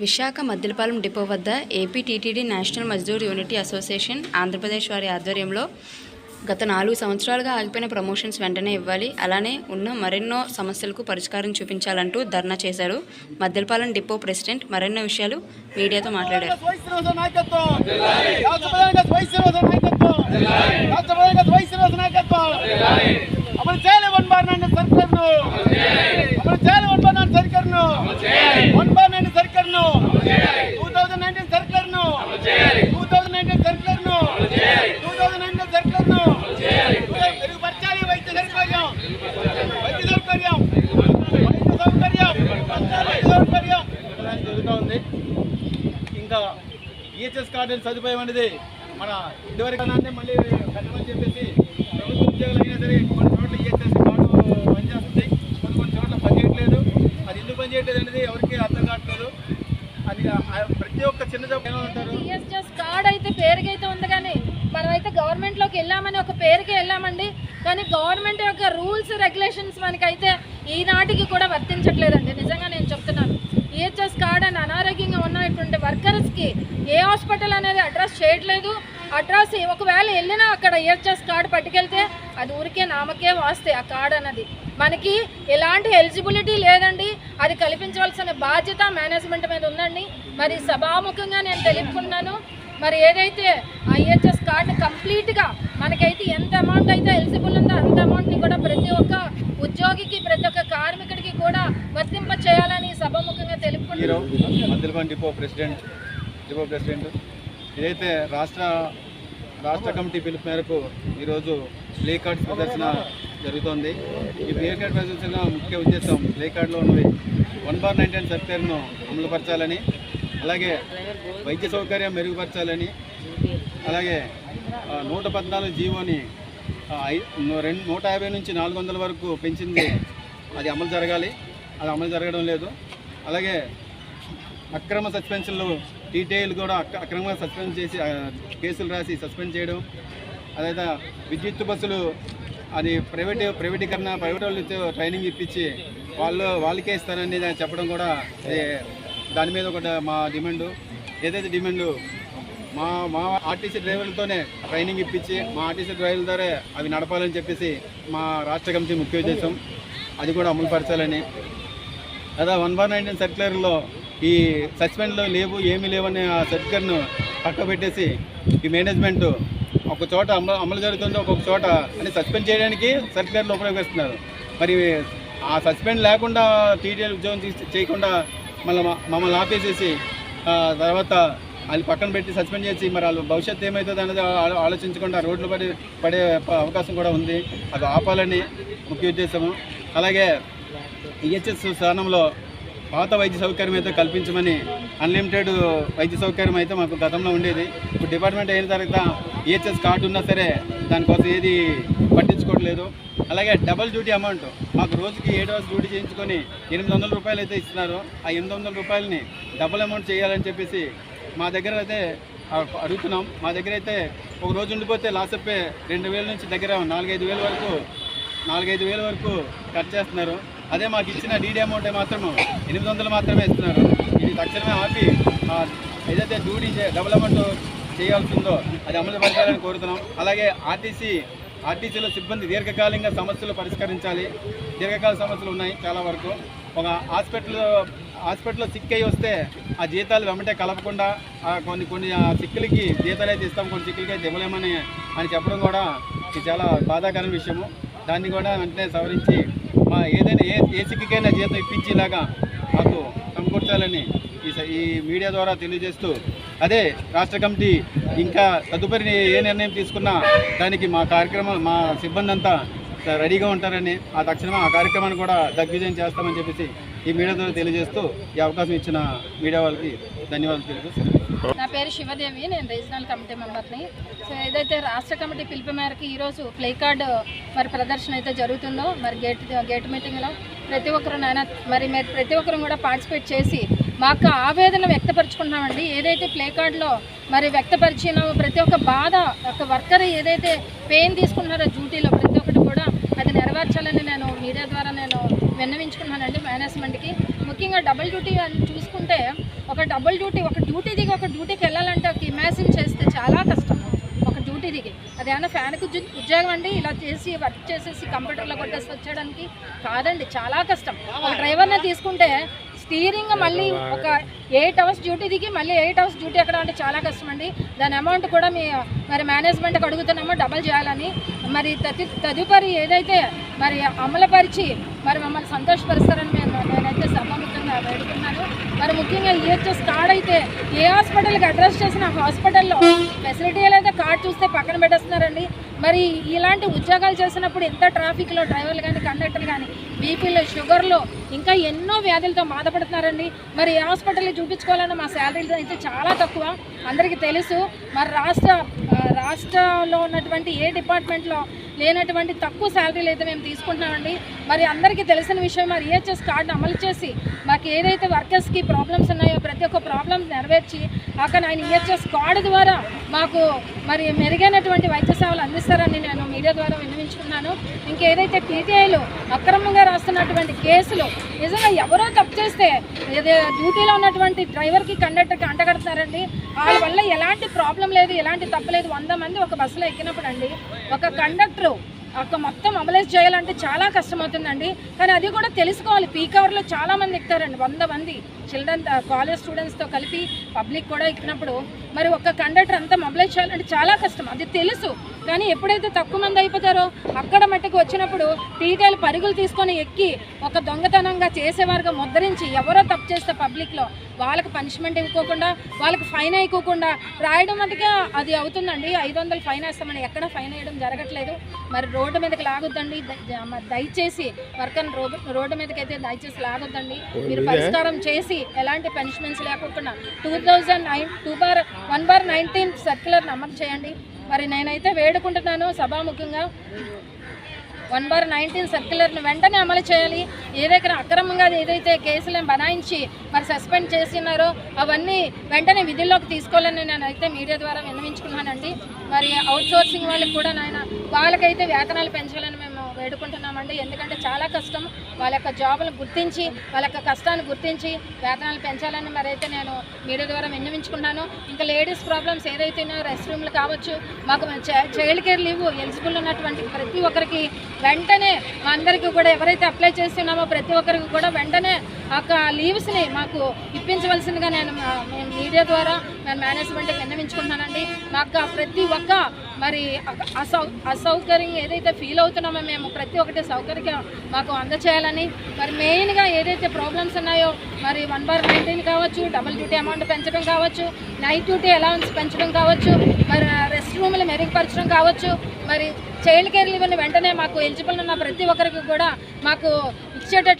Visakha Maddilapalem depot వద్ద AP TTD national Mazdoor unity association Andhra Pradesh వారి ఆధ్వర్యంలో గత నాలుగు సంవత్సరాలుగా ఆగిపోయిన ప్రమోషన్స్ వెంటనే ఇవ్వాలి. అలానే ఉన్న మరెన్నో సమస్యలకు పరిష్కారం చూపించాలంటూ ధర్నా చేశారు మద్దిలపాలెం డిపో ప్రెసిడెంట్. మరెన్నో విషయాలు మీడియాతో మాట్లాడారు. నాయకత్వం. అమలు చేయాలి వన్ బార్ నైన్ సర్కార్ను అమలు చేయాలి వన్ బార్ నైన్ సర్కార్ను వన్ బార్ నైన్ సర్కార్ను టూ థౌజండ్ నైన్టీన్ సర్కార్ను టూ థౌజండ్ నైన్టీన్ సర్కార్ను టూ థౌజండ్ నైన్టీన్ సర్కార్ను మెరుగుపరచాలి వైద్య సౌకర్యం. వైద్య సౌకర్యం. వైద్య సౌకర్యం. వైద్య సౌకర్యం. జరుగుతూ ఉంది. ఇంకా ఈహెచ్ఎస్ కార్డు సదుపాయం అనేది మన ఇదివరకు అంటే మళ్ళీ కట్టమని చెప్పేసి ఉద్యోగులు అయినా సరే కొన్ని చోట్ల ఈఎస్ఎస్ కార్డు పనిచేస్తుంది. కొన్ని కొన్ని చోట్ల పనిచేయట్లేదు అది ఎందుకు పనిచేయట్లేదు అనేది ఎవరికి అర్థం కావట్లేదు. అది ప్రతి ఒక్క చిన్న ఈఎస్ఎస్ ఏమంటారు కార్డ్ అయితే పేరుకైతే ఉంది కానీ మనమైతే గవర్నమెంట్లోకి వెళ్ళామని ఒక పేరుకే వెళ్ళామండి. కానీ గవర్నమెంట్ యొక్క రూల్స్ రెగ్యులేషన్స్ మనకైతే ఈనాటికి కూడా వర్తించట్లేదండి. నిజంగా నేను చెప్తున్నాను. ఈహెచ్ఎస్ కార్డ్ అని అనారోగ్యంగా ఉన్నటువంటి వర్కర్స్కి ఏ హాస్పిటల్ అనేది అడ్రస్ చేయట్లేదు. అడ్రస్ ఒకవేళ వెళ్ళినా అక్కడ ఈహెచ్ఎస్ కార్డు పట్టుకెళ్తే అది ఊరికే నామకే వాస్తే ఆ కార్డ్ అన్నది. మనకి ఎలాంటి ఎలిజిబిలిటీ లేదండి. అది కల్పించవలసిన బాధ్యత మేనేజ్మెంట్ మీద ఉందండి. మరి సభాముఖంగా నేను తెలుపుకున్నాను. మరి ఏదైతే ఆ ఈహెచ్ఎస్ కార్డు కంప్లీట్గా మనకైతే ఎంత అమౌంట్ అయితే ఎలిజిబుల్ ఉందో అంత అమౌంట్ని కూడా ప్రతి ఒక్క ఉద్యోగికి ప్రతి ఒక్క కార్మికుడికి కూడా వర్తింప చేయాలని సభాముఖంగా మద్దెలపాన్ డిపో ప్రెసిడెంట్ డిపో ప్రెసిడెంట్. ఏదైతే రాష్ట్ర రాష్ట్ర కమిటీ పిలుపు మేరకు ఈరోజు ప్లే కార్డ్స్ ప్రదర్శన జరుగుతోంది. ఈ ప్లే కార్డ్ ప్రదర్శన ముఖ్య ఉద్దేశం ప్లే కార్డులో ఉన్నవి వన్ బార్ నైన్టీన్ సర్క్యులర్ను అమలుపరచాలని అలాగే వైద్య సౌకర్యం మెరుగుపరచాలని అలాగే నూట పద్నాలుగు జీవోని ఐ- రెండు నూట యాభై నుంచి నాలుగు వందల వరకు పెంచింది అది అమలు జరగాలి. అది అమలు జరగడం లేదు. అలాగే అక్రమ సస్పెన్షన్లు టీటీఐలు కూడా అక్రమంగా సస్పెండ్ చేసి కేసులు రాసి సస్పెండ్ చేయడం అదైతే విద్యుత్ బస్సులు అది ప్రైవేట్ ప్రైవేటీకరణ ప్రైవేట్ వాళ్ళతో ట్రైనింగ్ ఇప్పించి వాళ్ళు వాళ్ళకే ఇస్తారని చెప్పడం కూడా దాని మీద ఒకటి మా డిమాండు. ఏదైతే డిమాండు మా మా ఆర్టీసీ డ్రైవర్లతోనే ట్రైనింగ్ ఇప్పించి మా ఆర్టీసీ డ్రైవర్ల ద్వారా అవి నడపాలని చెప్పేసి మా రాష్ట్ర కమిటీ ముఖ్య ఉద్దేశం. అది కూడా అమలుపరచాలని అదే వన్ బార్ నైన్టీన్ సర్క్యులర్లో ఈ సస్పెండ్లో లేవు ఏమీ లేవనే ఆ సర్టిఫికెట్ను పక్క పెట్టేసి ఈ మేనేజ్మెంట్ ఒక చోట అమలు అమలు జరుగుతుంది ఒక్కొక్క చోట అని సస్పెండ్ చేయడానికి సర్టిఫికెట్లు ఉపయోగిస్తున్నారు. మరి ఆ సస్పెండ్ లేకుండా టీటీఎల్ ఉద్యోగం చేయకుండా మళ్ళీ మమ్మల్ని ఆపేసేసి తర్వాత వాళ్ళు పక్కన పెట్టి సస్పెండ్ చేసి మరి వాళ్ళు భవిష్యత్తు ఏమవుతుంది అనేది ఆలోచించకుండా రోడ్లు పడి పడే ప- అవకాశం కూడా ఉంది. అది ఆపాలని ముఖ్య ఉద్దేశము. అలాగే ఈహెచ్ఎస్ స్థానంలో పాత వైద్య సౌకర్యం అయితే కల్పించమని అన్లిమిటెడ్ వైద్య సౌకర్యం అయితే మాకు గతంలో ఉండేది. ఇప్పుడు డిపార్ట్మెంట్ అయిన తర్వాత ఈహెచ్ఎస్ కార్డు ఉన్నా సరే దానికోసం ఏది పట్టించుకోవట్లేదు. అలాగే డబల్ డ్యూటీ అమౌంట్ మాకు రోజుకి ఏడు రోజు డ్యూటీ చేయించుకొని ఎనిమిది వందల రూపాయలు అయితే ఇస్తున్నారు. ఆ ఎనిమిది వందల రూపాయలని డబల్ అమౌంట్ చేయాలని చెప్పేసి మా దగ్గర అయితే అడుగుతున్నాం. మా దగ్గర అయితే ఒక రోజు ఉండిపోతే లాస్ట్ చెప్పే రెండు వేల నుంచి దగ్గర నాలుగైదు వేల వరకు నాలుగైదు వేల వరకు కట్ చేస్తున్నారు. అదే మాకు ఇచ్చిన డీడీ అమౌంట్ మాత్రం ఎనిమిది వందలు మాత్రమే ఇస్తున్నారు. ఇది తక్షణమే ఆపి ఏదైతే డ్యూటీ చే- డబుల్ అమౌంట్ చేయాల్సి ఉందో అది అమలు పరచాలని కోరుతున్నాం. అలాగే ఆర్టీసీ ఆర్టీసీలో సిబ్బంది దీర్ఘకాలికంగా సమస్యలు పరిష్కరించాలి. దీర్ఘకాల సమస్యలు ఉన్నాయి చాలా వరకు. ఒక హాస్పిటల్ హాస్పిటల్లో సిక్ అయ్యి వస్తే ఆ జీతాలు వెంబటే కలపకుండా కొన్ని కొన్ని ఆ సిక్కులకి జీతాలు అయితే ఇస్తాం కొన్ని సిక్కులకి అయితే ఇవ్వలేమని అని చెప్పడం కూడా ఇది చాలా బాధాకరమైన విషయము. దాన్ని కూడా వెంటనే సవరించి మా ఏదైనా ఏ ఏ జీతం ఇప్పించేలాగా మాకు సమకూర్చాలని ఈ స- ఈ మీడియా ద్వారా తెలియజేస్తూ అదే రాష్ట్ర కమిటీ ఇంకా తదుపరి ఏ నిర్ణయం తీసుకున్నా దానికి మా కార్యక్రమం మా సిబ్బంది అంతా రెడీగా ఉంటారని ఆ తక్షణమే ఆ కార్యక్రమాన్ని కూడా దిగ్విజయం చేస్తామని చెప్పేసి ఈ మీడియా ద్వారా తెలియజేస్తూ ఈ అవకాశం ఇచ్చిన మీడియా వాళ్ళకి ధన్యవాదాలు తెలియజేస్తాను నా పేరు శివదేవి నేను రీజనల్ కమిటీ మెంబర్ని. సో ఏదైతే రాష్ట్ర కమిటీ పిలుపు మేరకు ఈరోజు ప్లే కార్డ్ మరి ప్రదర్శన అయితే జరుగుతుందో మరి గేట్ గేట్ మీటింగ్లో ప్రతి ఒక్కరు నాయన మరి మీరు ప్రతి ఒక్కరు కూడా పార్టిసిపేట్ చేసి మాకు ఆవేదన వ్యక్తపరుచుకుంటున్నామండి. ఏదైతే ప్లే కార్డ్లో మరి వ్యక్తపరిచిన ప్రతి ఒక్క బాధ ఒక వర్కర్ ఏదైతే పెయిన్ తీసుకుంటున్నారో డ్యూటీలో ప్రతి ఒక్క నెరవేర్చాలని నేను మీడియా ద్వారా నేను విన్నవించుకున్నానండి మేనేజ్మెంట్కి. ముఖ్యంగా డబుల్ డ్యూటీ అని చూసుకుంటే ఒక డబుల్ డ్యూటీ ఒక డ్యూటీ దిగి ఒక డ్యూటీకి వెళ్ళాలంటే ఒక ఇమాజిన్ చేస్తే చాలా కష్టం. ఒక డ్యూటీ దిగి. అదేమన్నా ఫ్యాన్కి ఉద్యోగం అండి ఇలా చేసి వర్క్ చేసేసి కంప్యూటర్లో కొట్టేసి వచ్చేయడానికి కాదండి చాలా కష్టం. ఒక డ్రైవర్ని తీసుకుంటే స్టీరింగ్ మళ్ళీ ఒక ఎయిట్ అవర్స్ డ్యూటీ దిగి మళ్ళీ ఎయిట్ అవర్స్ డ్యూటీ ఎక్కడ అంటే చాలా కష్టం అండి దాని అమౌంట్ కూడా మీ మరి మేనేజ్మెంట్కి అడుగుతున్నామో డబల్ చేయాలని. మరి తది తదుపరి ఏదైతే మరి అమలుపరిచి మరి మమ్మల్ని సంతోషపరుస్తారని మేము నేనైతే సభాముఖంగా వేడుకున్నాను మరి ముఖ్యంగా ఈహెచ్ఎస్ కార్డ్ అయితే ఏ హాస్పిటల్కి అడ్రస్ చేసిన హాస్పిటల్లో ఫెసిలిటీ అయితే కార్డ్ చూస్తే పక్కన పెట్టేస్తున్నారండి మరి ఇలాంటి ఉద్యోగాలు చేసినప్పుడు ఎంత ట్రాఫిక్లో డ్రైవర్లు కానీ కండక్టర్లు కానీ బీపీలో షుగర్లో ఇంకా ఎన్నో వ్యాధులతో బాధపడుతున్నారండి. మరి ఏ హాస్పిటల్ని చూపించుకోవాలన్న మా శాలరీలు అయితే చాలా తక్కువ. అందరికీ తెలుసు. మరి రాష్ట్ర రాష్ట్రంలో ఉన్నటువంటి ఏ డిపార్ట్మెంట్లో లేనటువంటి తక్కువ శాలరీలు అయితే మేము తీసుకుంటున్నామండి. మరి అందరికీ తెలిసిన విషయం మరి ఈహెచ్ఎస్ కార్డు అమలు చేసి మాకు ఏదైతే వర్కర్స్కి ప్రాబ్లమ్స్ ఉన్నాయో ప్రతి ఒక్క ప్రాబ్లమ్ నెరవేర్చి అక్కడ ఆయన ఈహెచ్ఎస్ కార్డు ద్వారా మాకు మరి మెరుగైనటువంటి వైద్య సేవలు అందిస్తారని నేను మీడియా ద్వారా విన్నవించుకున్నాను. ఇంకేదైతే టీటీఐలు అక్రమంగా రాస్తున్నటువంటి కేసులు నిజంగా ఎవరో తప్పు చేస్తే ఏదో డ్యూటీలో ఉన్నటువంటి డ్రైవర్కి కండక్టర్కి అంటగడతారండి వాళ్ళ వల్ల ఎలాంటి ప్రాబ్లం లేదు ఎలాంటి తప్పు లేదు. వంద మంది ఒక బస్సులో ఎక్కినప్పుడు అండి ఒక కండక్టర్ ఒక మొత్తం అమలైజ్ చేయాలంటే చాలా కష్టమవుతుందండి. కానీ అది కూడా తెలుసుకోవాలి. పీక్ అవర్లో చాలా మంది ఎక్కుతారండి వంద మంది. చిల్డ్రన్ కాలేజ్ స్టూడెంట్స్తో కలిపి పబ్లిక్ కూడా ఎక్కినప్పుడు మరి ఒక కండక్టర్ అంతా మొబిలైజ్ చేయాలంటే చాలా కష్టం. అది తెలుసు. కానీ ఎప్పుడైతే తక్కువ మంది అయిపోతారో అక్కడ మట్టుకు వచ్చినప్పుడు టీటీఎల్ పరుగులు తీసుకొని ఎక్కి ఒక దొంగతనంగా చేసేవారుగా ముద్రించి ఎవరో తప్పు చేస్తే పబ్లిక్లో వాళ్ళకి పనిష్మెంట్ ఇవ్వకోకుండా వాళ్ళకి ఫైన్ వేయకోకుండా రాయడం మటుకే అది అవుతుందండి. ఐదు వందలు ఫైన్ వేస్తామని ఎక్కడ ఫైన్ వేయడం జరగట్లేదు. మరి రోడ్డు మీదకి లాగొద్దండి. మరి దయచేసి వర్కర్ రోడ్డు మీదకి అయితే దయచేసి లాగొద్దండి. మీరు? పరిష్కారం చేసి ఎలాంటి పనిష్మెంట్స్ లేకుండా two thousand nine two bar one bar nineteen circular అమలు చేయండి. మరి నేనైతే వేడుకుంటున్నాను సభాముఖంగా. వన్ బార్ నైన్టీన్ సర్క్యులర్ని వెంటనే అమలు చేయాలి. ఏదైతే అక్రమంగా ఏదైతే కేసులను బనాయించి మరి సస్పెండ్ చేస్తున్నారో అవన్నీ వెంటనే విధుల్లోకి తీసుకోవాలని నేనైతే మీడియా ద్వారా విన్నవించుకున్నానండి. మరి అవుట్ సోర్సింగ్ వాళ్ళకి కూడా నాయన వాళ్ళకైతే వేతనాలు పెంచాలని మేము వేడుకుంటున్నామండి. ఎందుకంటే చాలా కష్టం. వాళ్ళ యొక్క జాబులను గుర్తించి వాళ్ళ యొక్క కష్టాన్ని గుర్తించి వేతనాలు పెంచాలని మరైతే నేను మీడియా ద్వారా విన్నవించుకున్నాను. ఇంకా లేడీస్ ప్రాబ్లమ్స్ ఏదైతే ఉన్నాయో రెస్ట్ రూమ్లు కావచ్చు మాకు చైల్డ్ కేర్ లీవ్ ఎలిజిబుల్ ఉన్నటువంటి ప్రతి ఒక్కరికి వెంటనే మా అందరికీ కూడా ఎవరైతే అప్లై చేస్తున్నామో ప్రతి ఒక్కరికి కూడా వెంటనే ఆ లీవ్స్ని మాకు ఇప్పించవలసిందిగా నేను మేము మీడియా ద్వారా నేను మేనేజ్మెంట్కి విన్నవించుకుంటున్నానండి. మాకు ప్రతి ఒక్క మరి అసౌ అసౌకర్యం ఏదైతే ఫీల్ అవుతున్నామో మేము ప్రతి ఒక్కటి సౌకర్యం మాకు అందచేయాలని మరి మెయిన్గా ఏదైతే ప్రాబ్లమ్స్ ఉన్నాయో మరి వన్ బార్ నైన్టీన్ కావచ్చు డబుల్ డ్యూటీ అమౌంట్ పెంచడం కావచ్చు నైట్ డ్యూటీ అలవెన్స్ పెంచడం కావచ్చు మరి రెస్ట్ రూమ్లు మెరుగుపరచడం కావచ్చు మరి చైల్డ్ కేర్ లీవ్ని వెంటనే మాకు ఎలిజిబుల్ ఉన్న ప్రతి ఒక్కరికి కూడా మాకు ఇచ్చేటట్లు